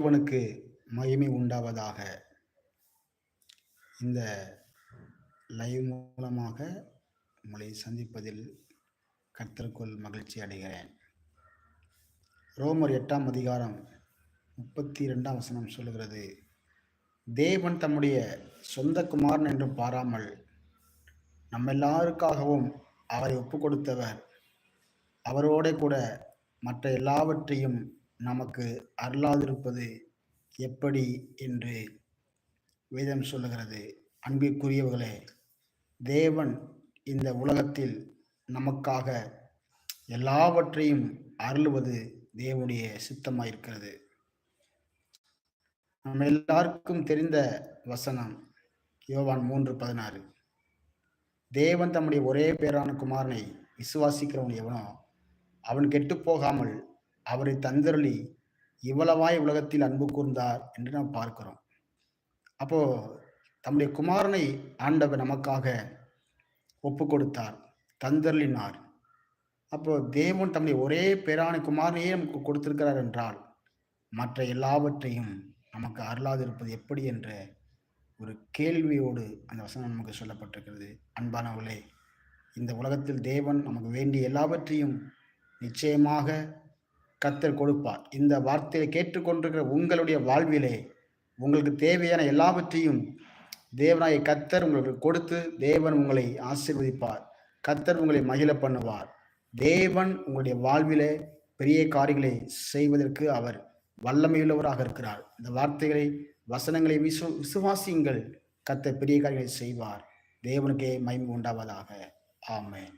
இவனுக்கு மகிமை உண்டாவதாக. இந்த லைவ் மூலமாக உங்களை சந்திப்பதில் கர்த்தருக்குள் மகிழ்ச்சி அடைகிறேன். ரோமர் எட்டாம் அதிகாரம் முப்பத்தி ரெண்டாம் வசனம் சொல்லுகிறது தேவன் தம்முடைய சொந்த குமாரன் என்றும் பாராமல் நம்ம எல்லாருக்காகவும் அவரை ஒப்பு கொடுத்தவர் அவரோட கூட மற்ற எல்லாவற்றையும் நமக்கு அருளாதிருப்பது எப்படி என்று வேதம் சொல்லுகிறது. அன்பிற்குரியவர்களே தேவன் இந்த உலகத்தில் நமக்காக எல்லாவற்றையும் அருளுவது தேவனுடைய சித்தமாயிருக்கிறது. நம்ம எல்லாருக்கும் தெரிந்த வசனம் யோவான் மூன்று பதினாறு. தேவன் தம்முடைய ஒரே பேரான குமாரனை விசுவாசிக்கிறவன் எவனோ அவன் கெட்டு போகாமல் அவரை தந்தருளி இவ்வளவாய் உலகத்தில் அன்பு கூர்ந்தார் என்று நாம் பார்க்கிறோம். அப்போ தம்முடைய குமாரனை ஆண்டவர் நமக்காக ஒப்பு கொடுத்தார் தந்தருளினார். அப்போ தேவன் தம்முடைய ஒரே பேரான குமாரனையே நமக்கு கொடுத்திருக்கிறார் என்றால் மற்ற எல்லாவற்றையும் நமக்கு அருளாதிருப்பது எப்படி என்ற ஒரு கேள்வியோடு அந்த வசனம் நமக்கு சொல்லப்பட்டிருக்கிறது. அன்பானவர்களே இந்த உலகத்தில் தேவன் நமக்கு வேண்டிய எல்லாவற்றையும் நிச்சயமாக கத்தர் கொடுப்பார். இந்த வார்த்தையை கேட்டுக்கொண்டிருக்கிற உங்களுடைய வாழ்விலே உங்களுக்கு தேவையான எல்லாவற்றையும் தேவனாய கத்தர் உங்களுக்கு கொடுத்து தேவன் உங்களை ஆசீர்வதிப்பார். கத்தர் உங்களை மகிழ பண்ணுவார். தேவன் உங்களுடைய வாழ்விலே பெரிய காரியங்களை செய்வதற்கு அவர் வல்லமையுள்ளவராக இருக்கிறார். இந்த வார்த்தைகளை வசனங்களை விசு விசுவாசியுங்கள். கத்த பெரிய காரியங்களை செய்வார். தேவனுக்கே மயம் உண்டாவதாக. ஆமேன்.